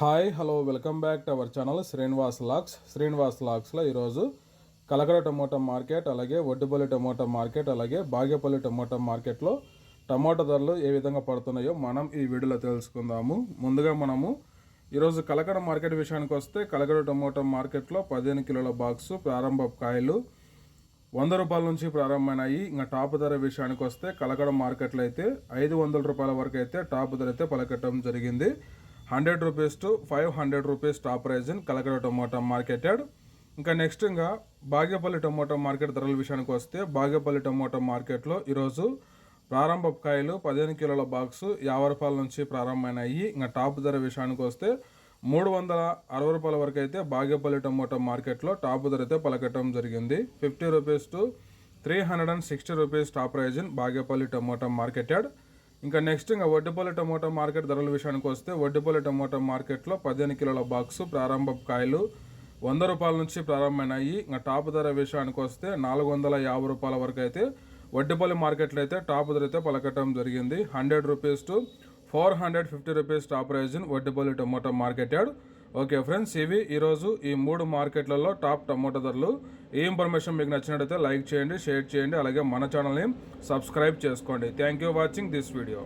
Hi hello welcome back to our channel Srinivas lakhs Srinivas లాక్స్లో ఈరోజు Kalakada tomato market అలాగే Oddupalli tomato market అలాగే బాగేపల్లి టమోటా మార్కెట్లో టమోటా ధరలు ఏ విధంగా పడుతున్నాయో మనం ఈ వీడియోలో తెలుసుకుందాము. ముందుగా మనము ఈరోజు కలకడ మార్కెట్ విషయానికి వస్తే కలకడ టమోటా మార్కెట్లో పదిహేను కిలోల బాక్సు ప్రారంభ కాయలు వంద రూపాయల నుంచి ప్రారంభమైనాయి. ఇంకా టాప్ ధర విషయానికి వస్తే కలకడ మార్కెట్లో అయితే ఐదు వందల రూపాయల వరకు అయితే టాప్ ధర అయితే పలకటం జరిగింది. Hundred rupees to five hundred rupees top price in Kalakada tomato market yard. ఇంకా నెక్స్ట్ ఇంకా బాగేపల్లి టొమాటో మార్కెట్ ధరల విషయానికి వస్తే బాగేపల్లి టొమాటో మార్కెట్లో ఈరోజు ప్రారంభ కాయలు పదిహేను కిలోల బాక్సు యాభై రూపాయల నుంచి ప్రారంభమైనాయి. ఇంకా టాప్ ధర విషయానికి వస్తే మూడు వందల అరవై రూపాయల వరకు అయితే బాగేపల్లి టొమాటో మార్కెట్లో టాప్ ధర అయితే పలకటం జరిగింది. Fifty rupees to three hundred and sixty rupees top price in Bagepalli tomato market yard. ఇంకా నెక్స్ట్ ఇంకా వడ్డపల్లి టమోటా మార్కెట్ ధరల విషయానికి వస్తే వడ్డపల్లి టమోటా మార్కెట్లో పదిహేను కిలోల బాక్స్ ప్రారంభ కాయలు వంద రూపాయల నుంచి ప్రారంభమైనాయి. ఇంకా టాప్ ధర విషయానికి వస్తే నాలుగు వందల యాభై రూపాయల వరకు అయితే వడ్డపల్లి మార్కెట్లో అయితే టాప్ ధర అయితే పలకటం జరిగింది. Hundred rupees to four hundred fifty rupees top price in Vaddipalli tomato market yard okay friends ఇవి ఈరోజు ఈ మూడు మార్కెట్లలో టాప్ టమోటా ధరలు. ఈ ఇన్ఫర్మేషన్ మీకు నచ్చినట్టయితే లైక్ చేయండి షేర్ చేయండి అలాగే మన ఛానల్ని సబ్స్క్రైబ్ చేసుకోండి. Thank you watching this video